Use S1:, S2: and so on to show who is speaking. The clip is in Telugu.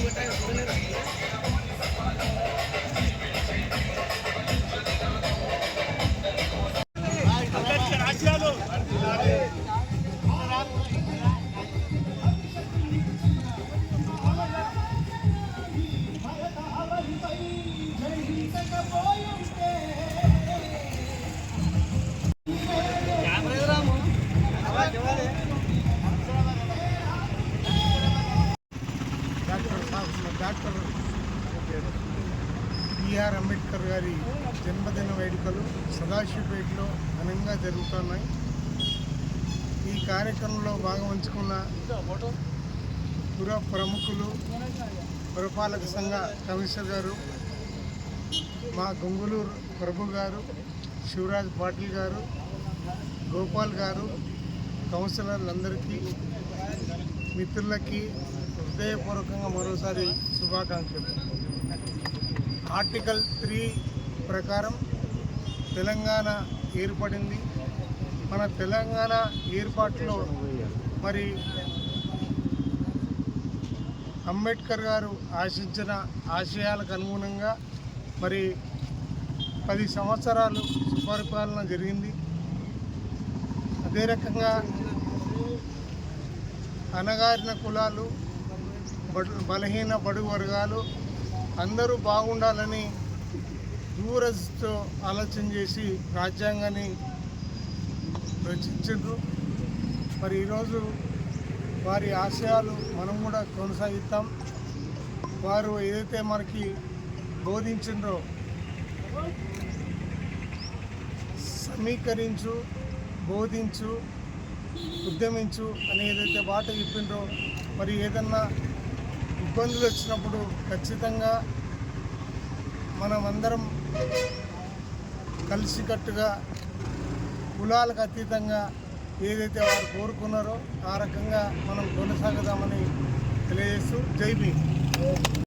S1: డాక్టర్ డాక్టర్ బిఆర్ అంబేద్కర్ గారి జన్మదిన వేడుకలు సదాశివపేటలో ఘనంగా జరుగుతున్నాయి. ఈ కార్యక్రమంలో భాగవంచుకున్న పుర ప్రముఖులు పురపాలక సంఘ కమిషనర్ గారు మా గొంగులూరు ప్రభు గారు శివరాజ్ పాటిల్ గారు గోపాల్ గారు కౌన్సిలర్లందరికీ మిత్రులకి హృదయపూర్వకంగా మరోసారి శుభాకాంక్షలు. ఆర్టికల్ త్రీ ప్రకారం తెలంగాణ ఏర్పడింది. మన తెలంగాణ ఏర్పాటులో మరి అంబేద్కర్ గారు ఆశించిన ఆశయాలకు అనుగుణంగా మరి పది సంవత్సరాలు సుపరిపాలన జరిగింది. అదే రకంగా అణగారిన కులాలు బడు బలహీన బడుగు వర్గాలు అందరూ బాగుండాలని దూరతో ఆలోచన చేసి రాజ్యాంగాన్ని రచించారు మరి ఈరోజు వారి ఆశయాలు మనం కూడా కొనసాగిస్తాం వారు ఏదైతే మనకి బోధించిండ్రో సమీకరించు బోధించు ఉద్యమించు అని ఏదైతే బాట చెప్పిండ్రో మరి ఏదన్నా ఇబ్బందులు వచ్చినప్పుడు ఖచ్చితంగా మనమందరం కలిసికట్టుగా కులాలకు అతీతంగా ఏదైతే వారు కోరుకున్నారో ఆ రకంగా మనం కొనసాగుదామని తెలియజేస్తూ జై భీమ్.